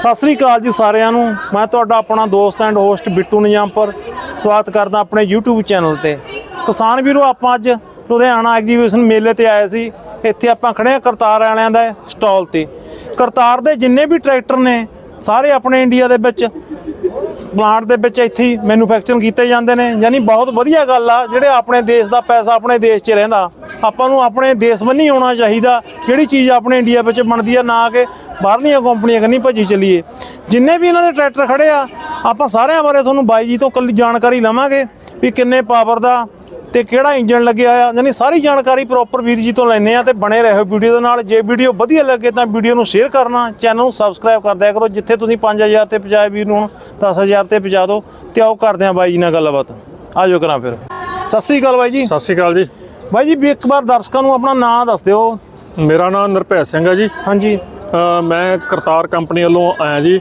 ਸਤਿ ਸ੍ਰੀ ਅਕਾਲ ਜੀ ਸਾਰਿਆਂ ਨੂੰ। ਮੈਂ ਤੁਹਾਡਾ ਆਪਣਾ ਦੋਸਤ ਐਂਡ ਹੋਸਟ ਬਿੱਟੂ ਨਿਜਾਮਪੁਰ। ਸਵਾਗਤ ਕਰਦਾ ਆਪਣੇ YouTube ਚੈਨਲ ਤੇ। ਕਿਸਾਨ ਵੀਰੋ, ਆਪਾਂ ਅੱਜ ਲੁਧਿਆਣਾ ਐਗਜੀਬਿਸ਼ਨ ਮੇਲੇ ਤੇ ਆਏ ਸੀ। ਇੱਥੇ ਆਪਾਂ ਖੜੇ ਆ ਕਰਤਾਰ ਵਾਲਿਆਂ ਦਾ ਸਟਾਲ ਤੇ। ਕਰਤਾਰ ਦੇ ਜਿੰਨੇ ਵੀ ਟਰੈਕਟਰ ਨੇ, ਸਾਰੇ ਆਪਣੇ ਇੰਡੀਆ ਦੇ ਵਿੱਚ ਪਲਾਂਟ ਦੇ ਵਿੱਚ ਇੱਥੇ ਹੀ ਮੈਨੂਫੈਕਚਰਿੰਗ ਕੀਤੇ ਜਾਂਦੇ ਨੇ, ਯਾਨੀ ਬਹੁਤ ਵਧੀਆ ਗੱਲ ਆ, ਜਿਹੜੇ ਆਪਣੇ ਦੇਸ਼ ਦਾ ਪੈਸਾ ਆਪਣੇ ਦੇਸ਼ 'ਚ ਰਹਿੰਦਾ। ਆਪਾਂ ਨੂੰ ਆਪਣੇ ਦੇਸ਼ ਵੱਲ ਆਉਣਾ ਚਾਹੀਦਾ, ਜਿਹੜੀ ਚੀਜ਼ ਆਪਣੇ ਇੰਡੀਆ ਵਿੱਚ ਬਣਦੀ ਆ, ਨਾ ਕਿ ਬਾਹਰਲੀਆਂ ਕੰਪਨੀਆਂ ਕੰਨੀ ਭੱਜੀ ਚੱਲੀਏ। ਜਿੰਨੇ ਵੀ ਇਹਨਾਂ ਦੇ ਟਰੈਕਟਰ ਖੜੇ ਆ, ਆਪਾਂ ਸਾਰਿਆਂ ਬਾਰੇ ਤੁਹਾਨੂੰ ਬਾਈ ਜੀ ਤੋਂ ਕੱਲੀ ਜਾਣਕਾਰੀ ਲਵਾਂਗੇ ਵੀ ਕਿੰਨੇ ਪਾਵਰ ਦਾ ਤੇ ਕਿਹੜਾ ਇੰਜਨ ਲੱਗਿਆ ਆ ਯਾਨੀ ਸਾਰੀ ਜਾਣਕਾਰੀ ਪ੍ਰੋਪਰ ਵੀਰ ਜੀ ਤੋਂ ਲੈਣੇ ਆ ਤੇ ਬਣੇ ਰਹੋ ਵੀਡੀਓ ਦੇ ਨਾਲ। ਜੇ ਵੀਡੀਓ ਵਧੀਆ ਲੱਗੇ ਤਾਂ ਵੀਡੀਓ ਨੂੰ ਸ਼ੇਅਰ ਕਰਨਾ ਚੈਨਲ ਨੂੰ ਸਬਸਕ੍ਰਾਈਬ ਕਰ ਦਿਆ ਕਰੋ। ਜਿੱਥੇ ਤੁਸੀਂ 5000 ਤੇ ਪਹੁੰਚਾਏ ਵੀਰ ਨੂੰ ਹੁਣ 10000 ਤੇ ਪਹੁੰਚਾ ਦਿਓ ਤੇ ਆਓ ਕਰਦੇ ਆ ਬਾਈ ਜੀ ਨਾਲ ਗੱਲਬਾਤ। ਆਜੋ ਕਰਾਂ ਫਿਰ। ਸਤਿ ਸ੍ਰੀ ਅਕਾਲ ਬਾਈ ਜੀ। ਸਤਿ ਸ਼੍ਰੀ ਅਕਾਲ ਜੀ। ਬਾਈ ਜੀ ਵੀ ਇੱਕ ਵਾਰ ਦਰਸ਼ਕਾਂ ਨੂੰ ਆਪਣਾ ਨਾਮ ਦੱਸ ਦਿਓ। ਮੇਰਾ ਨਾਮ ਨਿਰਭੈ ਸਿੰਘ ਹੈ ਜੀ। ਹਾਂਜੀ। ਮੈਂ ਕਰਤਾਰ ਕੰਪਨੀ ਵੱਲੋਂ ਆਇਆ ਜੀ।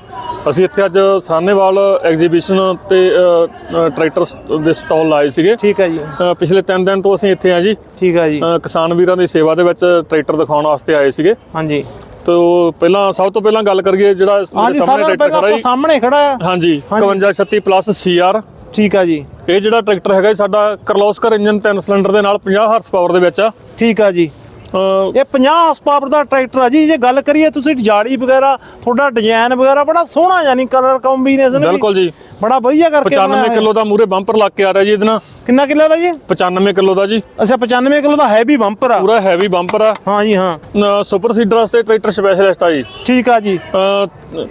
ਅਸੀਂ ਇੱਥੇ ਅੱਜ ਸਾਹਨੇਵਾਲ ਐਗਜ਼ੀਬਿਸ਼ਨ ਤੇ ਅ, ਅ, ਟਰੈਕਟਰ ਦੇ ਸਟਾਲ ਲਾਏ ਸੀਗੇ। ਠੀਕ ਹੈ ਜੀ। ਪਿਛਲੇ 3 ਦਿਨ ਤੋਂ ਅਸੀਂ ਇੱਥੇ ਆ ਜੀ। ਠੀਕ ਹੈ ਜੀ। ਕਿਸਾਨ ਵੀਰਾਂ ਦੀ ਸੇਵਾ ਦੇ ਵਿੱਚ ਟਰੈਕਟਰ ਦਿਖਾਉਣ ਵਾਸਤੇ ਆਏ ਸੀਗੇ। ਹਾਂਜੀ। ਤੋਂ ਪਹਿਲਾਂ ਸਭ ਤੋਂ ਪਹਿਲਾਂ ਗੱਲ ਕਰੀਏ ਜਿਹੜਾ ਮੇਰੇ ਸਾਹਮਣੇ ਟਰੈਕਟਰ ਖੜਾ ਜੀ। ਸਾਹਮਣੇ ਖੜਾ ਆ। ਹਾਂਜੀ ਹਾਂਜੀ। 5136 ਪਲੱਸ ਸੀਆਰ ਠੀਕ ਆ ਜੀ। ਇਹ ਜਿਹੜਾ ਟਰੈਕਟਰ ਹੈਗਾ ਸਾਡਾ ਕਰਲੋਸਕਰ ਇੰਜਨ 3 ਸਿਲੰਡਰ ਦੇ ਨਾਲ 50 ਹਾਰਸ ਪਾਵਰ ਦੇ ਵਿੱਚ ਆ। ਠੀਕ ਆ ਜੀ। ਇਹ 50 ਹਾਰਸ ਪਾਵਰ ਦਾ ਟਰੈਕਟਰ ਆ ਜੀ ਜੇ ਗੱਲ ਕਰੀਏ ਤੁਸੀਂ ਜਾਲੀ ਵਗੈਰਾ ਤੁਹਾਡਾ ਡਿਜ਼ਾਈਨ ਵਗੈਰਾ ਬੜਾ ਸੋਹਣਾ ਯਾਨੀ ਕਲਰ ਕੰਬੀਨੇਸ਼ਨ ਬਿਲਕੁਲ ਜੀ। ਬੜਾ ਵਧੀਆ ਕਰਕੇ 95 ਬਣਾਇਆ। ਕਿਲੋ ਦਾ ਮੂਰੇ ਬੰਪਰ ਲੱਗ ਕੇ ਆ ਰਿਹਾ ਜੀ ਇਹਦੇ ਨਾਲ। ਕਿੰਨਾ ਕਿਲੋ ਦਾ ਜੀ? 95 ਕਿਲੋ ਦਾ ਜੀ। ਅੱਛਾ 95 ਕਿਲੋ ਦਾ ਹੈਵੀ ਬੰਪਰ ਆ। ਪੂਰਾ ਹੈਵੀ ਬੰਪਰ ਆ। ਹਾਂ ਜੀ ਹਾਂ। ਸੁਪਰ ਸੀਡਰ ਵਾਸਤੇ ਟਰੈਕਟਰ ਸਪੈਸ਼ਲਿਸਟ ਆ ਜੀ। ਠੀਕ ਆ ਜੀ। ਅ,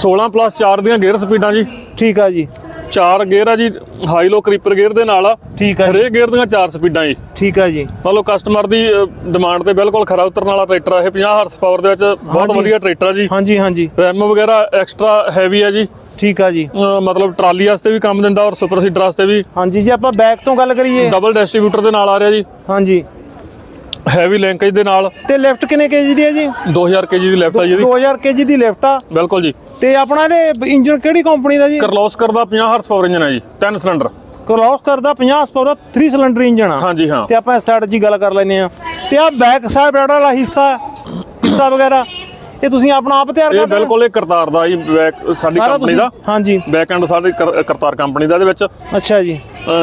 16 ਪਲੱਸ 4 ਦੀਆਂ ਗੇਅਰ ਸਪੀਡਾਂ ਜੀ। ਠੀਕ ਆ ਜੀ। 4 ਗੇਅਰ ਆ ਜੀ ਹਾਈ ਲੋ ਕਰੀਪਰ ਗੇਅਰ ਦੇ ਨਾਲ ਆ। ਠੀਕ ਜੀ। ਹਰੇਕ ਗੇਅਰ ਦੀਆਂ 4 ਸਪੀਡਾਂ ਜੀ। ਠੀਕ ਆ ਜੀ। ਮੰਨ ਲਓ ਕਸਟਮਰ ਦੀ ਡਿਮਾਂਡ ਤੇ ਬਿਲਕੁਲ ਖਰਾ ਉਤਰਨ ਵਾਲਾ ਟਰੈਕਟਰ ਆ ਇਹ 50 ਹਾਰਸ ਪਾਵਰ ਦੇ ਵਿੱਚ ਬਹੁਤ। ਵਧੀਆ ਟਰੈਕਟਰ ਆ ਜੀ। ਹਾਂਜੀ ਹਾਂਜੀ। ਰੈਮ ਵਗੈਰਾ ਐਕਸਟਰਾ ਹੈਵੀ ਆ ਜੀ। ਠੀਕ ਆ ਜੀ। ਮਤਲਬ ਟਰਾਲੀ ਵਾਸਤੇ ਵੀ ਕੰਮ ਦਿੰਦਾ ਔਰ ਸੁਪਰ ਸੀਡਰ ਵਾਸਤੇ ਵੀ। ਹਾਂਜੀ ਜੇ ਆਪਾਂ ਬੈਕ ਤੋਂ ਗੱਲ ਕਰੀਏ। ਡਬਲ ਡਿਸਟ੍ਰੀਬਿਊਟਰ ਦੇ ਨਾਲ ਆ ਰਿਹਾ ਜੀ। ਹਾਂਜੀ। ਹੈਵੀ ਲਿੰਕੇਜ ਦੇ ਨਾਲ। ਤੇ ਲਿਫਟ ਕਿੰਨੇ ਕੇਜੀ ਦੀ ਹੈ ਜੀ? 2000 ਕੇਜੀ ਦੀ ਲੈਫਟ ਆ ਜੀ ਇਹਦੀ। 2000 ਕੇਜੀ ਦੀ ਲਿਫਟ ਆ। ਬਿਲਕੁਲ ਜੀ। ਤੇ ਆਪਣਾ ਇਹਦੇ ਇੰਜਨ ਕਿਹੜੀ ਕੰਪਨੀ ਦਾ ਜੀ? ਕਰਲੋਸਕਰ ਦਾ 50 ਹਾਰਸ ਪਾਵਰ ਇੰਜਨ ਹੈ ਜੀ 10 ਸਿਲੰਡਰ ਕ੍ਰੋਸ ਕਰਦਾ 50 ਹਸਪਾ ਦਾ 3 ਸਿਲੰਡਰ ਇੰਜਨ ਆ। ਹਾਂਜੀ ਹਾਂ। ਤੇ ਆਪਾਂ ਇਸ ਸਾਈਡ ਦੀ ਗੱਲ ਕਰ ਲੈਨੇ ਆ ਤੇ ਆ ਬੈਕ ਸਾਈਡ ਵਾਲਾ ਹਿੱਸਾ ਹਿੱਸਾ ਵਗੈਰਾ ਇਹ ਤੁਸੀਂ ਆਪਣਾ ਆਪ ਤਿਆਰ ਕਰਦੇ ਹੋ? ਬਿਲਕੁਲ ਇਹ ਕਰਤਾਰ ਦਾ ਜੀ ਬੈਕ ਸਾਡੀ ਕੰਪਨੀ ਦਾ। ਹਾਂਜੀ। ਬੈਕ ਐਂਡ ਸਾਡੀ ਕਰ- ਕਰਤਾਰ ਕੰਪਨੀ ਦਾ ਇਹਦੇ ਵਿੱਚ। ਅੱਛਾ ਜੀ।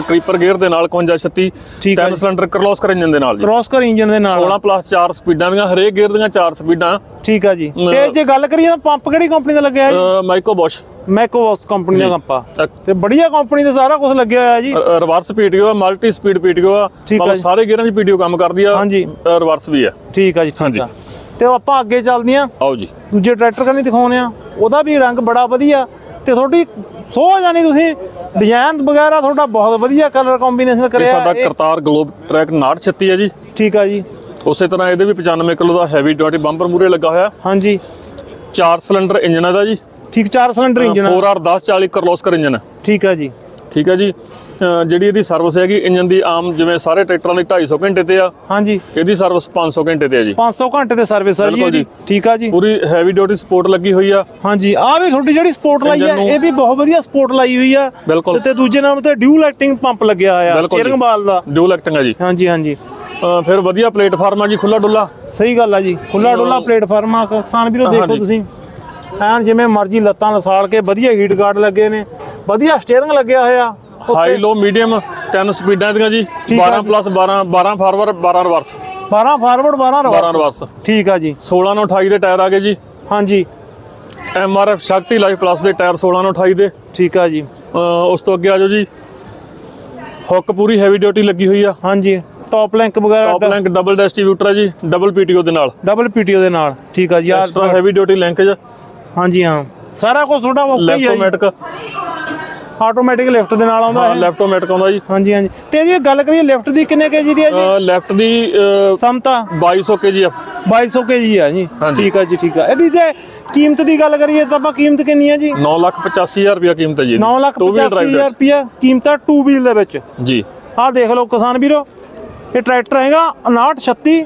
ਕ੍ਰੀਪਰ ਗੇਅਰ ਦੇ ਨਾਲ 5136 ਠੀਕ ਹੈ 10 ਜੀ। ਸਿਲੰਡਰ ਕਰਲੋਸਕਰ ਇੰਜਨ ਦੇ ਨਾਲ ਜੀ। ਕ੍ਰੋਸ ਕਰ ਇੰਜਨ ਦੇ ਨਾਲ। 16 ਪਲੱਸ 4 ਸਪੀਡਾਂ ਦੀਆਂ ਹਰੇਕ ਗੇਅਰ ਦੀਆਂ 4 ਸਪੀਡਾਂ ਠੀਕ ਆ ਜੀ। ਤੇ ਜੇ ਗੱਲ ਕਰੀਏ ਤਾਂ ਪੰਪ ਕਿਹੜੀ ਕੰਪਨੀ ਦਾ ਲੱਗਿਆ ਜੀ? ਮਾਈਕੋ ਬੋਸ਼ ਮੈਕੋਵਸ ਕੰਪਨੀ ਦਾ ਪੰਪ ਆ। ਤੇ ਬੜੀਆ ਕੰਪਨੀ ਦਾ ਸਾਰਾ ਕੁਝ ਲੱਗਿਆ ਹੋਇਆ ਜੀ। ਰਿਵਰਸ ਪੀਟੀਓ ਆ ਮਲਟੀ ਸਪੀਡ ਪੀਟੀਓ ਆ। ਮਤਲਬ। ਸਾਰੇ ਗੇਅਰਾਂ 'ਚ ਪੀਟੀਓ ਕੰਮ ਕਰਦੀ ਆ ਹਾਂਜੀ। ਰਿਵਰਸ ਵੀ ਆ। ਠੀਕ ਆ ਜੀ ਠੀਕ। ਆ। ਤੇ ਆਪਾਂ ਅੱਗੇ ਚੱਲਦੇ ਆ। ਆਓ ਜੀ। ਦੂਜੇ ਟਰੈਕਟਰ ਕੰਨੀ ਦਿਖਾਉਣੇ ਆ। ਉਹਦਾ ਵੀ ਰੰਗ ਬੜਾ ਵਧੀਆ। ਤੇ ਤੁਹਾਡੀ ਸੋਹ ਜਾਨੀ ਤੁਸੀਂ? ਡਿਜ਼ਾਈਨ ਵਗੈਰਾ ਤੁਹਾਡਾ ਬਹੁਤ ਵਧੀਆ ਕਲਰ ਕੰਬੀਨੇਸ਼ਨ ਇਹ ਕਰਿਆ ਸਾਡਾ ਇਹ- ਕਰਤਾਰ ਗਲੋਬ ਟਰੈਕ 936 ਹੈ ਜੀ। ਠੀਕ ਆ ਜੀ। ਉਸੇ ਤਰ੍ਹਾਂ ਇਹਦੇ ਵੀ 95 ਕਿਲੋ ਦਾ ਹੈਵੀ ਡਿਊਟੀ ਬੰਪਰ ਮੂਰੇ ਲੱਗਾ ਹੋਇਆ। ਹਾਂਜੀ। 4 ਸਿਲੰਡਰ ਇੰਜਨ ਇਹਦਾ ਜੀ। ਠੀਕ 4 cylinder engine 4R 1040 Kirloskar engine ਠੀਕ ਆ ਜੀ। ਠੀਕ ਹੈ ਜੀ। ਜਿਹੜੀ ਇਹਦੀ ਸਰਵਿਸ ਹੈਗੀ ਇੰਜਨ ਦੀ ਆਮ ਜਿਵੇਂ ਸਾਰੇ ਟਰੈਕਟਰਾਂ ਦੀ 250 ਘੰਟੇ ਤੇ ਆ। ਹਾਂਜੀ। ਇਹਦੀ ਸਰਵਿਸ 500 ਘੰਟੇ ਤੇ ਆ ਜੀ। 500 ਘੰਟੇ ਦੇ ਸਰਵਿਸ ਆ ਜੀ ਇਹਦੀ। ਠੀਕ ਆ ਜੀ। ਪੂਰੀ ਹੈਵੀ ਡਿਊਟੀ ਸਪੋਰਟ ਲੱਗੀ ਹੋਈ ਆ। ਹਾਂਜੀ। ਆ ਵੀ ਤੁਹਾਡੀ ਜਿਹੜੀ ਸਪੋਰਟ ਲਾਈ ਆ ਇਹ ਵੀ ਬਹੁਤ ਵਧੀਆ ਸਪੋਰਟ ਲਾਈ ਹੋਈ ਆ। ਬਿਲਕੁਲ। ਤੇ ਦੂਜੇ ਨਾਮ ਤੇ ਡਿਊਲ ਐਕਟਿੰਗ ਪੰਪ ਲੱਗਿਆ ਜੀ। ਸਟੀਅਰਿੰਗ ਬਾਲ ਦਾ। ਡਿਊਲ ਐਕਟਿੰਗ ਆ ਜੀ। ਹਾਂਜੀ ਹਾਂਜੀ। ਫਿਰ ਵਧੀਆ ਪਲੇਟਫਾਰਮ ਆ ਜੀ ਖੁੱਲਾ ਡੁੱਲਾ। ਸਹੀ ਗੱਲ ਆ ਜੀ। ਖੁੱਲਾ ਡੁੱਲਾ ਪਲੇਟਫਾਰਮ ਆ ਕਿਸਾਨ ਵੀਰੋ ਦੇਖੋ। ਤੁਸੀਂ। ਐਨ ਜਿਵੇਂ ਮਰਜ਼ੀ ਲੱਤਾਂ ਲਸਾਲ ਕੇ ਵਧੀਆ ਹੀਟ ਗਾਰਡ ਲੱਗੇ ਨੇ। ਵਧੀਆ ਸਟੀਅਰਿੰਗ ਲੱਗਿਆ ਹੋਇਆ। ਹਾਈ ਲੋ ਮੀਡੀਅਮ 10 ਸਪੀਡਾਂ ਦੀਆਂ ਜੀ ਠੀਕ ਆ 12 ਜੀ। Plus 12 12 forward 12 reverse 12 forward 12 12 reverse reverse ਠੀਕ ਆ ਜੀ। 16 ਨੂੰ 28 ਦੇ ਟਾਇਰ ਆ ਗਏ ਜੀ। ਹਾਂਜੀ। ਐਮਆਰਐਫ ਸ਼ਕਤੀ ਲਾਈਫ ਪਲੱਸ ਦੇ ਟਾਇਰ 16 ਨੂੰ 28 ਦੇ। ਠੀਕ ਆ ਜੀ। ਉਸ ਤੋਂ ਅੱਗੇ ਆ ਜਾਓ ਜੀ। ਹੁੱਕ ਪੂਰੀ ਹੈਵੀ ਡਿਊਟੀ ਲੱਗੀ ਹੋਈ ਆ। ਹਾਂਜੀ। ਟੌਪ ਲਿੰਕ ਵਗੈਰਾ ਟਾਪ ਲਿੰਕ ਡਬਲ ਡਿਸਟ੍ਰੀਬਿਊਟਰ ਹੈ ਜੀ ਡਬਲ ਪੀਟੀਓ ਦੇ ਨਾਲ। ਡਬਲ ਪੀਟੀਓ ਦੇ ਨਾਲ। ਠੀਕ ਆ ਜੀ ਐਕਸਟਰਾ ਹੈਵੀ ਡਿਊਟੀ ਲਿੰਕੇਜ ਹਾਂਜੀ ਹਾਂ। ਸਾਰਾ ਕੁਝ ਤੁਹਾਡਾ ਓਕੇ ਹੀ ਲੈਫਟ ਆ ਜੀ। ਆਟੋਮੈਟਿਕ ਲਿਫਟ ਦੇ ਨਾਲ ਆਉਂਦਾ ਹਾਂ ਹੈ ਲੈਫਟ ਆਟੋਮੈਟਿਕ ਆਉਂਦਾ ਜੀ। ਹਾਂਜੀ ਹਾਂਜੀ। ਤੇ ਇਹਦੀ ਗੱਲ ਕਰੀਏ ਲਿਫਟ ਦੀ ਕਿੰਨੇ ਕੇਜੀ ਦੀ ਹੈ ਜੀ? ਲੈਫਟ ਦੀ ਅਹ, ਸਮਤਾ। 2200 kgf 2200 ਕੇਜੀ ਆ ਜੀ। ਹਾਂਜੀ। ਠੀਕ ਆ ਜੀ ਠੀਕ ਆ। ਇਹਦੀ ਜੇ ਕੀਮਤ ਦੀ ਗੱਲ ਕਰੀਏ ਤਾਂ ਆਪਾਂ ਕੀਮਤ ਕਿੰਨੀ ਹੈ ਜੀ? 985000 ਰੁਪਏ ਕੀਮਤ ਹੈ ਜੀ 9 ਲੱਖ Two wheel drive 85000 ਰੁਪਿਆ ਕੀਮਤ ਆ 2 ਵੀਲ ਦੇ ਵਿੱਚ। ਜੀ। ਆਹ ਦੇਖ ਲਓ ਕਿਸਾਨ ਵੀਰੋ ਇਹ ਟਰੈਕਟਰ ਹੈਗਾ 5936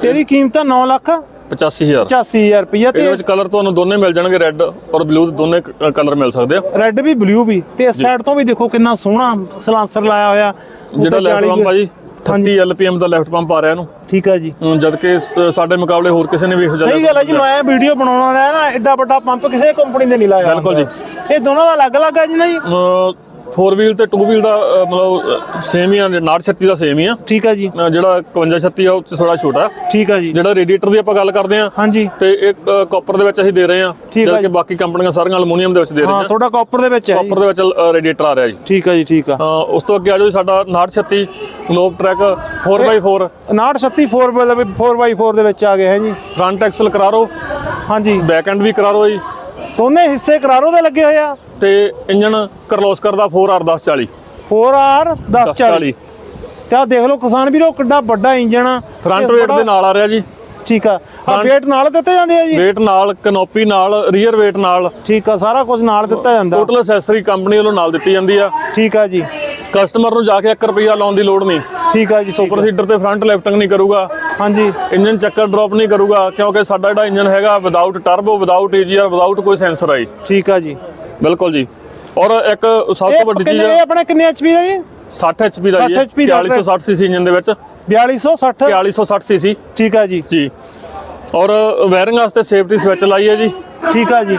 ਤੇਰੀ ਕੀਮਤ ਆ 9 ਲੱਖ। 85000 85000 ਰੁਪਿਆ ਇਹਦੇ ਤੇ ਵਿੱਚ ਕਲਰ ਤੁਹਾਨੂੰ ਦੋਨੇ ਮਿਲ ਜਾਣਗੇ ਰੈੱਡ ਔਰ ਬਲੂ ਦੋਨੇ ਕਲਰ ਮਿਲ ਸਕਦੇ ਆ। ਰੈੱਡ ਵੀ ਬਲੂ ਵੀ। ਤੇ ਇਸ ਸਾਈਡ ਤੋਂ ਵੀ ਦੇਖੋ ਕਿੰਨਾ ਸੋਹਣਾ ਸਲਾਂਸਰ ਲਾਇਆ ਹੋਇਆ। ਜਿਹੜਾ ਲੈਫਟ ਬੰਪ ਆ ਜੀ 38 ਐਲਪੀਐਮ ਦਾ ਲੈਫਟ ਪੰਪ ਆ ਰਿਹਾ ਇਹਨੂੰ। ਠੀਕ ਆ ਜੀ। ਜਦ ਕਿ ਸਾਡੇ ਮੁਕਾਬਲੇ ਹੋਰ ਕਿਸੇ ਨੇ ਵੀ ਇਹੋ ਜਿਹਾ ਸਹੀ ਗੱਲ ਹੈ ਜੀ ਮੈਂ ਵੀਡੀਓ ਬਣਾਉਣਾ ਰਿਹਾ ਨਾ ਐਡਾ ਵੱਡਾ ਪੰਪ ਕਿਸੇ ਕੰਪਨੀ ਦੇ ਨਹੀਂ ਲਾਇਆ ਬਿਲਕੁਲ ਜੀ। ਇਹ ਦੋਨਾਂ ਦਾ ਅਲੱਗ-ਅਲੱਗ ਹੈ ਜੀ ਨਾ ਜੀ 4 ਵੀਲ ਤੇ 2 ਵੀਲ ਦਾ ਅ, ਮਤਲਬ ਸੇਮ ਹੀ ਆ 936 ਦਾ ਸੇਮ ਹੀ ਆ। ਠੀਕ ਆ ਜੀ। ਅ, ਜਿਹੜਾ 5136 ਆ ਉਹ ਥੋੜਾ ਛੋਟਾ। ਠੀਕ ਆ ਜੀ। ਜਿਹੜਾ ਰੇਡੀਏਟਰ ਦੀ ਆਪਾਂ ਗੱਲ ਕਰਦੇ ਆ ਹਾਂਜੀ। ਤੇ ਇੱਕ ਕਾਪਰ ਦੇ ਵਿੱਚ ਅਸੀਂ ਦੇ ਰਹੇ ਆ ਠੀਕ ਆ ਕਿ ਬਾਕੀ ਕੰਪਨੀਆਂ ਸਾਰੀਆਂ ਅਲਮੂਨੀਅਮ ਦੇ ਵਿੱਚ ਦੇ ਹਾਂ ਰਹੀਆਂ ਥੋੜਾ ਕਾਪਰ ਦੇ ਵਿੱਚ ਹੈ ਜੀ। ਕਾਪਰ ਦੇ ਵਿੱਚ ਰੇਡੀਏਟਰ ਆ ਰਿਹਾ ਜੀ। ਠੀਕ ਆ ਜੀ ਠੀਕ ਆ। ਅ, ਉਸ ਤੋਂ ਅੱਗੇ ਆ ਜਾਓ ਜੀ ਸਾਡਾ 936 ਗਲੋਬ ਟਰੈਕ 4x4 5936 4 4x4 ਦੇ ਵਿੱਚ ਆ ਗਏ ਹੈ ਜੀ। Front axle Carraro. ਹਾਂਜੀ। ਬੈਕ ਐਂਡ ਵੀ ਕਰਾਰੋ ਜੀ। ਦੋਨੇ ਹਿੱਸੇ ਕਰਾਰੋ ਦੇ ਲੱਗੇ ਹੋਏ ਆ। ਤੇ ਇੰਜਨ ਕਰਲੋਸਕਰ ਦਾ 4R1040 4R 1040 ਤੇ ਆ ਦੇਖ ਲਓ ਕਿਸਾਨ ਵੀਰੋ ਕਿੱਡਾ ਵੱਡਾ ਇੰਜਨ ਆ। ਫਰੰਟ ਵੇਟ ਦੇ ਨਾਲ ਆ ਰਿਹਾ ਜੀ। ਠੀਕ ਆ। ਆ ਵੇਟ ਨਾਲ ਦਿੱਤੇ ਜਾਂਦੇ ਆ ਜੀ? ਵੇਟ ਨਾਲ ਕਨੋਪੀ ਨਾਲ ਰੀਅਰ ਵੇਟ ਨਾਲ। ਠੀਕ ਆ ਸਾਰਾ ਕੁਝ ਨਾਲ ਦਿੱਤਾ ਜਾਂਦਾ। ਟੋਟਲ ਅਸੈਸਰੀ ਕੰਪਨੀ ਵੱਲੋਂ ਨਾਲ ਦਿੱਤੀ ਜਾਂਦੀ ਆ। ਠੀਕ ਆ ਜੀ। ਕਸਟਮਰ ਨੂੰ ਜਾ ਕੇ 1 ਰੁਪਿਆ ਲਾਉਣ ਦੀ ਲੋੜ ਨਹੀਂ। ਠੀਕ ਆ ਜੀ ਸੁਪਰ। ਸੀਡਰ ਤੇ ਫਰੰਟ ਲਿਫਟਿੰਗ ਨਹੀਂ ਕਰੂਗਾ। ਹਾਂਜੀ। ਇੰਜਨ ਚੱਕਰ ਡ੍ਰੌਪ ਨਹੀਂ ਕਰੂਗਾ ਕਿਉਂਕਿ ਸਾਡਾ ਜਿਹੜਾ ਇੰਜਨ ਹੈਗਾ without turbo without EGR without ਕੋਈ ਸੈਂਸਰ ਆਈ ਠੀਕ ਆ ਜੀ। ਬਿਲਕੁਲ ਜੀ। ਔਰ ਇੱਕ ਸਭ ਤੋਂ ਵੱਡੀ ਚੀਜ਼ ਇਹ ਆਪਣੇ ਕਿੰਨੇ ਐਚਪੀ ਦਾ ਜੀ? 60 HP ਦਾ 60 ਜੀ HP ਦਾ 4460 ਸੀਸੀ ਇੰਜਨ ਦੇ ਵਿੱਚ। 4260 4460 ਸੀਸੀ ਠੀਕ ਆ ਜੀ। ਜੀ। ਔਰ ਵਾਇਰਿੰਗ ਵਾਸਤੇ ਸੇਫਟੀ ਸਵਿਚ ਲਾਈ ਹੈ ਜੀ। ਠੀਕ ਆ ਜੀ।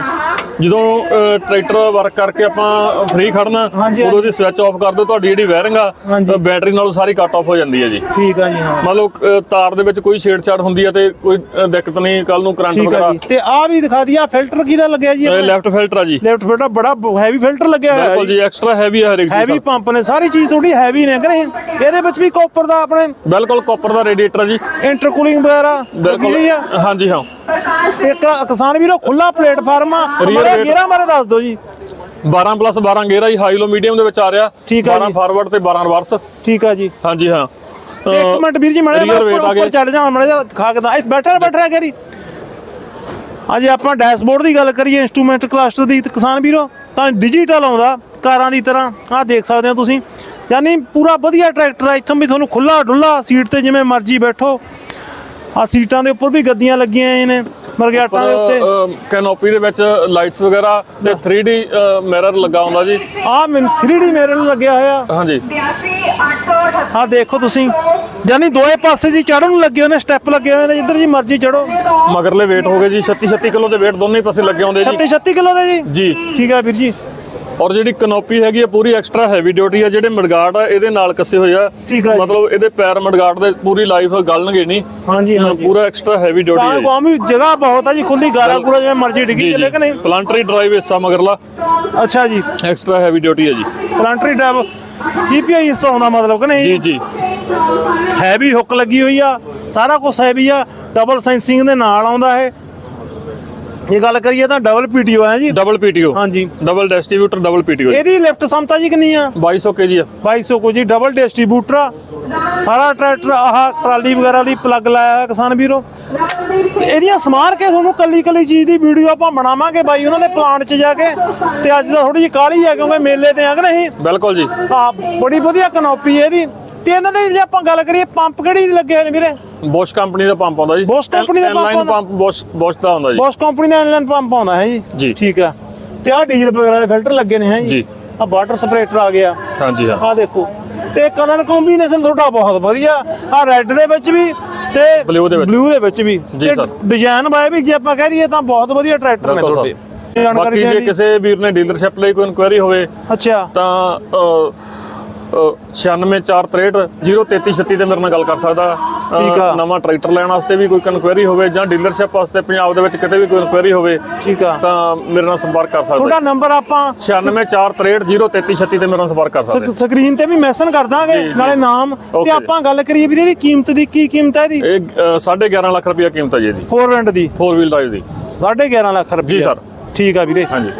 ਜਦੋਂ ਟਰੈਕਟਰ ਵਰਕ ਕਰਕੇ ਆਪਾਂ ਫ੍ਰੀ ਖੜਨਾ ਉਦੋਂ ਦੀ ਸਵਿਚ ਆਫ ਕਰ ਦਿਓ ਤੁਹਾਡੀ ਜਿਹੜੀ ਵਾਇਰਿੰਗ ਆ ਬੈਟਰੀ ਨਾਲੋਂ ਸਾਰੀ ਕੱਟ ਆਫ ਹੋ ਜਾਂਦੀ ਹੈ ਜੀ। ਠੀਕ ਆ ਜੀ ਹਾਂ। ਮੰਨ ਲਓ ਤਾਰ ਦੇ ਵਿੱਚ ਕੋਈ ਛੇੜਛਾੜ ਹੁੰਦੀ ਹੈ ਤੇ ਕੋਈ ਦਿੱਕਤ ਨਹੀਂ ਕੱਲ ਨੂੰ ਕਰੰਟ ਠੀਕ ਆ ਵਗੈਰਾ। ਜੀ। ਤੇ ਆ ਵੀ ਦਿਖਾ ਦਿਆ ਫਿਲਟਰ ਕਿਹਦਾ ਲੱਗਿਆ ਜੀ ਲੈਫਟ ਫਿਲਟਰ ਆ ਜੀ। ਲੈਫਟ ਫਿਲਟਰ ਬੜਾ ਹੈਵੀ ਫਿਲਟਰ ਲੱਗਿਆ ਹੋਇਆ ਬਿਲਕੁਲ ਜੀ। ਐਕਸਟਰਾ ਹੈਵੀ ਹੈ ਹਰੇਕ ਹੈਵੀ ਚੀਜ਼ ਪੰਪ ਨੇ ਸਾਰੀ ਚੀਜ਼ ਥੋੜੀ ਹੈਵੀ ਨੇ ਕਰੇ ਇਹਦੇ ਵਿੱਚ ਵੀ ਕਾਪਰ ਦਾ ਆਪਣੇ ਬਿਲਕੁਲ ਕਾਪਰ ਦਾ ਰੇਡੀਏਟਰ ਜੀ। ਇੰਟਰਕੂਲਿੰਗ ਵਗੈਰਾ ਬਿਲਕੁਲ। ਹਾਂਜੀ ਹਾਂ। ਇੱਕ ਕਿਸਾਨ ਵੀਰੋ ਖੁੱਲਾ ਪਲੇਟਫਾਰਮ ਆ। ਮੇਰੇ ਗੇਰਾ ਬਾਰੇ ਦੱਸ ਦਿਓ ਜੀ। 12 ਪਲੱਸ 12 ਗੇਅਰ ਆ ਜੀ ਹਾਈ ਲੋ ਮੀਡੀਅਮ ਦੇ ਵਿੱਚ ਆ ਰਿਹਾ। ਠੀਕ ਆ 12 ਜੀ। ਫਾਰਵਰਡ ਤੇ 12 ਰਿਵਰਸ ਠੀਕ ਆ ਜੀ। ਹਾਂਜੀ ਹਾਂ। ਇੱਕ ਮਿੰਟ ਵੀਰ ਜੀ ਮੜੇ ਆ ਉੱਪਰ। ਚੜ ਜਾ ਮੜੇ ਖਾ ਕੇ ਦਾ ਬੈਠਾ ਬੈਠਾ ਕਰੀ ਅੱਜ ਆਪਾਂ ਡੈਸ਼ਬੋਰਡ ਦੀ ਗੱਲ ਕਰੀਏ ਇਨਸਟਰੂਮੈਂਟ ਕਲਸਟਰ ਦੀ ਕਿਸਾਨ ਵੀਰੋ ਤਾਂ ਡਿਜੀਟਲ ਆਉਂਦਾ ਕਾਰਾਂ ਦੀ ਤਰ੍ਹਾਂ। ਆਹ ਦੇਖ ਸਕਦੇ ਹੋ ਤੁਸੀਂ। ਯਾਨੀ ਪੂਰਾ ਵਧੀਆ ਟਰੈਕਟਰ ਆ ਇੱਥੋਂ ਵੀ ਤੁਹਾਨੂੰ ਖੁੱਲਾ ਡੁੱਲਾ ਸੀਟ ਤੇ ਜਿਵੇਂ ਮਰਜ਼ੀ ਬੈਠੋ। ਆ ਸੀਟਾਂ ਦੇ ਉੱਪਰ ਵੀ ਗੱਦੀਆਂ ਲੱਗੀਆਂ ਹੋਈਆਂ ਨੇ ਮਰਗਿਆਟਾਂ ਦੇ ਉੱਤੇ। ਕੈਨੋਪੀ ਦੇ ਵਿੱਚ ਲਾਈਟਸ ਵਗੈਰਾ ਤੇ 3D ਮਿਰਰ ਲੱਗਾ ਹੁੰਦਾ ਜੀ। ਆ ਮੈਨੂੰ 3D ਮਿਰਰ ਲੱਗਿਆ ਹੋਇਆ। ਹਾਂਜੀ। ਆ ਦੇਖੋ ਤੁਸੀਂ ਯਾਨੀ ਦੋਏ ਪਾਸੇ ਜੀ ਚੜਨ ਨੂੰ ਲੱਗੇ ਹੋਏ ਨੇ ਸਟੈਪ ਲੱਗੇ ਹੋਏ ਨੇ ਜਿੱਧਰ ਜੀ ਮਰਜ਼ੀ ਚੜੋ ਮਗਰਲੇ weight ਹੋ ਗਏ ਜੀ 36 36 ਕਿਲੋ ਦੇ weight ਦੋਨੇ ਹੀ ਪਾਸੇ ਲੱਗੇ ਹੁੰਦੇ ਜੀ। 36 36 ਕਿਲੋ ਦੇ ਜੀ? ਜੀ। ਠੀਕ ਆ ਵੀਰ ਜੀ। ਔਰ ਜਿਹੜੀ ਕਨੋਪੀ ਹੈਗੀ ਆ ਪੂਰੀ ਐਕਸਟਰਾ ਹੈਵੀ ਡਿਊਟੀ ਆ ਜਿਹੜੇ ਮਡਗਾਰਡ ਆ ਇਹਦੇ ਨਾਲ ਕੱਸੇ ਹੋਏ ਆ। ਠੀਕ ਜੀ। ਮਤਲਬ ਇਹਦੇ ਪੈਰ ਮਡਗਾਰਡ ਦੇ ਪੂਰੀ ਲਾਈਫ ਗਲਣਗੇ ਨਹੀਂ। ਹਾਂਜੀ ਹਾਂਜੀ। ਪੂਰਾ ਐਕਸਟਰਾ ਹੈਵੀ ਡਿਊਟੀ ਹੈ ਜੀ। ਵੀ ਜਗ੍ਹਾ ਬਹੁਤ ਆ ਜੀ ਖੁੱਲੀ ਗਾਰਾ ਗੂਰਾ ਜਿਵੇਂ ਮਰਜ਼ੀ ਡਿੱਗੀ ਜੀ ਚੱਲੇ ਕਿ ਨਹੀਂ? ਪਲਾਂਟਰੀ ਡਰਾਈਵ ਹਿੱਸਾ ਮਗਰਲਾ। ਅੱਛਾ ਜੀ। ਐਕਸਟਰਾ ਹੈਵੀ ਡਿਊਟੀ ਹੈ ਜੀ। ਪਲਾਂਟਰੀ ਡਰਾਈਵ ਈਪੀਆਈ ਹਿੱਸਾ ਆਉਂਦਾ ਮਤਲਬ ਕਿ ਜੀ ਨਹੀਂ? ਜੀ ਹੈਵੀ ਹੁੱਕ ਲੱਗੀ ਹੋਈ ਆ ਸਾਰਾ ਕੁਝ ਹੈਵੀ ਆ ਡਬਲ ਸੈਂਸਿੰਗ ਦੇ ਨਾਲ ਆਉਂਦਾ ਇਹ। ਇਹ ਗੱਲ ਕਰੀਏ ਤਾਂ ਡਬਲ ਪੀਟੀਓ ਹੈ ਜੀ। ਡਬਲ ਪੀਟੀਓ ਹਾਂਜੀ। ਡਬਲ ਡਿਸਟ੍ਰੀਬਿਊਟਰ ਡਬਲ ਪੀਟੀਓ ਇਹਦੀ ਲਿਫਟ ਸਮਤਾ ਜੀ ਕਿੰਨੀ ਆ? 2200 ਕੇਜੀ ਆ। 2200 ਕੋ ਜੀ ਡਬਲ ਡਿਸਟ੍ਰੀਬਿਊਟਰ ਆ। ਸਾਰਾ ਟਰੈਕਟਰ ਆਹ ਟਰਾਲੀ ਵਗੈਰਾ ਲਈ ਪਲੱਗ ਲਾਇਆ ਹੋਇਆ ਕਿਸਾਨ ਵੀਰੋ। ਇਹਦੀਆਂ ਸਮਾਰ ਕੇ ਤੁਹਾਨੂੰ ਕੱਲੀ ਕੱਲੀ ਚੀਜ਼ ਦੀ ਵੀਡੀਓ ਆਪਾਂ ਬਣਾਵਾਂਗੇ ਬਾਈ ਉਹਨਾਂ ਦੇ ਪਲਾਂਟ 'ਚ ਜਾ ਕੇ। ਤੇ ਅੱਜ ਦਾ ਥੋੜੀ ਜਿਹੀ ਕਾਹਲੀ ਆ ਕਿਉਂਕਿ ਮੇਲੇ ਤੇ ਆ ਕਿ ਨਹੀਂ? ਬਿਲਕੁਲ ਜੀ। ਆ ਬੜੀ ਵਧੀਆ ਕਨੋਪੀ ਹੈ ਇਹਦੀ। ਤੇ ਇਹਨਾਂ ਦੇ ਜੇ ਆਪਾਂ ਗੱਲ ਕਰੀਏ ਪੰਪ ਕਿਹੜੀ ਲੱਗੇ ਹੋਏ ਨੇ ਵੀਰੇ? ਬੋਸ਼ ਕੰਪਨੀ ਦਾ ਪੰਪ ਆਉਂਦਾ ਜੀ। Bosch company ਦਾ ਪੰਪ? ਪੰਪ ਬੋਸ਼ ਬੋਸ਼ ਦਾ ਆਉਂਦਾ ਜੀ। ਬੋਸ ਕੰਪਨੀ ਦਾ ਇਨਲਾਈਨ ਪੰਪ ਆਉਂਦਾ ਹੈ ਜੀ। ਠੀਕ ਆ। ਤੇ ਆਹ ਡੀਜ਼ਲ ਵਗੈਰਾ ਦੇ ਫਿਲਟਰ ਲੱਗੇ ਨੇ ਹੈ ਜੀ। ਆ ਵਾਟਰ ਸਪਰੇਟਰ ਆ ਗਿਆ। ਹਾਂਜੀ ਹਾਂ। ਆ ਦੇਖੋ। ਤੇ ਕਲਰ ਕੰਬੀਨੇਸ਼ਨ ਤੁਹਾਡਾ ਬਹੁਤ ਵਧੀਆ। ਆ ਰੈੱਡ ਦੇ ਵਿੱਚ ਵੀ ਤੇ Blue ਦੇ ਵਿੱਚ। ਬਲੂ ਦੇ ਵਿੱਚ ਵੀ। ਜੀ ਤੇ ਸਰ। ਡਿਜ਼ਾਈਨ ਬਾਏ ਵੀ ਜੇ ਆਪਾਂ ਕਹਿ ਦਈਏ ਤਾਂ ਬਹੁਤ ਵਧੀਆ ਟਰੈਕਟਰ ਨੇ ਤੁਹਾਡੇ। ਬਾਕੀ ਜੇ। ਕਿਸੇ ਵੀਰ ਨੇ ਡੀਲਰਸ਼ਿਪ ਲਈ ਕੋਈ ਇਨਕੁਆਇਰੀ ਹੋਵੇ ਅੱਛਾ। ਤਾਂ 9643303336 ਤੇ ਮੇਰੇ ਨਾਲ ਗੱਲ ਕਰ ਸਕਦਾ। ਅ, ਠੀਕ ਆ। ਨਵਾਂ ਟਰੈਕਟਰ ਲੈਣ ਵਾਸਤੇ ਵੀ ਕੋਈ ਇਨਕੁਆਇਰੀ ਹੋਵੇ ਜਾਂ ਡੀਲਰਸ਼ਿਪ ਵਾਸਤੇ ਪੰਜਾਬ ਦੇ ਵਿੱਚ ਕਿਤੇ ਵੀ ਕੋਈ ਇਨਕੁਆਇਰੀ ਹੋਵੇ ਠੀਕ ਆ। ਤਾਂ ਮੇਰੇ ਨਾਲ ਸੰਪਰਕ ਕਰ ਸਕਦਾ। ਤੁਹਾਡਾ ਨੰਬਰ ਆਪਾਂ 9643303336 ਤੇ ਮੇਰੇ ਨਾਲ ਸੰਪਰਕ ਕਰ ਸਕਦੇ। ਸਕਰੀਨ ਤੇ ਵੀ ਮੈਂਸ਼ਨ ਕਰ ਦਾਂਗੇ ਜੀ, ਜੀ। ਨਾਲੇ ਨਾਮ ਤੇ। ਆਪਾਂ ਗੱਲ ਕਰੀਏ ਵੀ ਇਹਦੀ ਕੀਮਤ ਦੀ ਕੀ ਕੀਮਤ ਹੈ ਇਹਦੀ? ਇਹ ਅ, ਸਾਢੇ 11 ਲੱਖ ਰੁਪਏ ਕੀਮਤ ਹੈ ਜੀ ਇਹਦੀ। ਫੋਰ ਰੈਂਟ ਦੀ। 4 ਵੀਲ ਡਰਾਈਵ ਦੀ। 11.5 ਲੱਖ ਰੁਪਏ ਸਰ। ਠੀਕ ਆ ਵੀਰੇ। ਹਾਂਜੀ।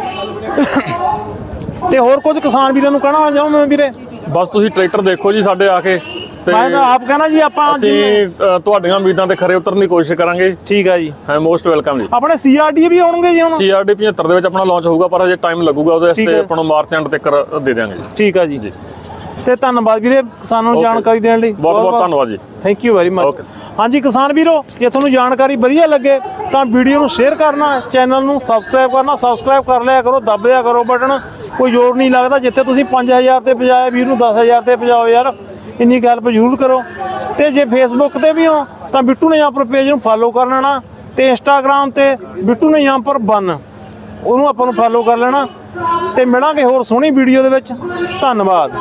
ਤੇ ਹੋਰ ਕੁਝ ਕਿਸਾਨ ਵੀਰਾਂ ਨੂੰ ਕਹਿਣਾ ਚਾਹੁੰਦਾ ਮੈਂ ਵੀਰੇ? ਬਸ ਤੁਸੀਂ ਟਰੈਕਟਰ ਦੇਖੋ ਜੀ ਸਾਡੇ ਆ ਕੇ ਤੇ ਮੈਂ ਤਾਂ ਆਪ ਕਹਿਣਾ ਜੀ ਆਪਾਂ ਅਸੀਂ ਤੁਹਾਡੀਆਂ ਉਮੀਦਾਂ ਤੇ ਖਰੇ ਉਤਰਨ ਦੀ ਕੋਸ਼ਿਸ਼ ਕਰਾਂਗੇ। ਠੀਕ ਆ ਜੀ। ਹੈ ਮੋਸਟ ਵੈਲਕਮ ਜੀ। ਆਪਣੇ ਸੀਆਰਡੀ ਵੀ ਆਉਣਗੇ ਜੀ ਹੁਣ? ਸੀਆਰਡੀ 75 ਦੇ ਵਿੱਚ ਆਪਣਾ ਲਾਂਚ ਹੋਊਗਾ ਪਰ ਅਜੇ ਟਾਈਮ ਲੱਗੂਗਾ ਉਹਦੇ ਵਾਸਤੇ। ਆਪਾਂ ਨੂੰ ਮਾਰਚ ਐਂਡ ਤੱਕ ਦੇ ਦਿਆਂਗੇ ਜੀ। ਠੀਕ ਆ ਜੀ। ਜੀ। ਤੇ ਧੰਨਵਾਦ ਵੀਰੇ ਕਿਸਾਨਾਂ ਨੂੰ Okay। ਜਾਣਕਾਰੀ ਦੇਣ ਲਈ। ਬਹੁਤ ਬਹੁਤ ਧੰਨਵਾਦ ਜੀ। Thank you very much. ਹਾਂਜੀ ਕਿਸਾਨ ਵੀਰੋ ਜੇ ਤੁਹਾਨੂੰ ਜਾਣਕਾਰੀ ਵਧੀਆ ਲੱਗੇ ਤਾਂ ਵੀਡੀਓ ਨੂੰ ਸ਼ੇਅਰ ਕਰਨਾ ਚੈਨਲ ਨੂੰ ਸਬਸਕ੍ਰਾਈਬ ਕਰਨਾ ਸਬਸਕ੍ਰਾਈਬ ਕਰ ਲਿਆ ਕਰੋ ਦੱਬ ਲਿਆ ਕਰੋ ਬਟਨ ਕੋਈ ਜ਼ੋਰ ਨਹੀਂ ਲੱਗਦਾ, ਜਿੱਥੇ ਤੁਸੀਂ 5000 ਤੇ ਪਜਾਇਆ ਵੀਰ ਨੂੰ 10000 ਤੇ ਪਜਾਓ ਯਾਰ, ਇੰਨੀ ਹੈਲਪ ਜ਼ਰੂਰ ਕਰੋ। ਤੇ ਜੇ ਫੇਸਬੁੱਕ ਤੇ ਵੀ ਹੋ, ਤਾਂ ਬਿੱਟੂ ਨਿਜਾਮਪੁਰ ਪੇਜ ਨੂੰ ਫਾਲੋ ਕਰ ਲੈਣਾ ਤੇ ਇੰਸਟਾਗ੍ਰam ਤੇ ਬਿੱਟੂ ਨਿਜਾਮਪੁਰ ਬੰਨ, ਉਹਨੂੰ ਆਪਾਂ ਨੂੰ ਫਾਲੋ ਕਰ ਲੈਣਾ ਤੇ ਮਿਲਾਂਗੇ ਹੋਰ ਸੋਹਣੀ ਵੀਡੀਓ ਦੇ ਵਿੱਚ। ਧੰਨਵਾਦ।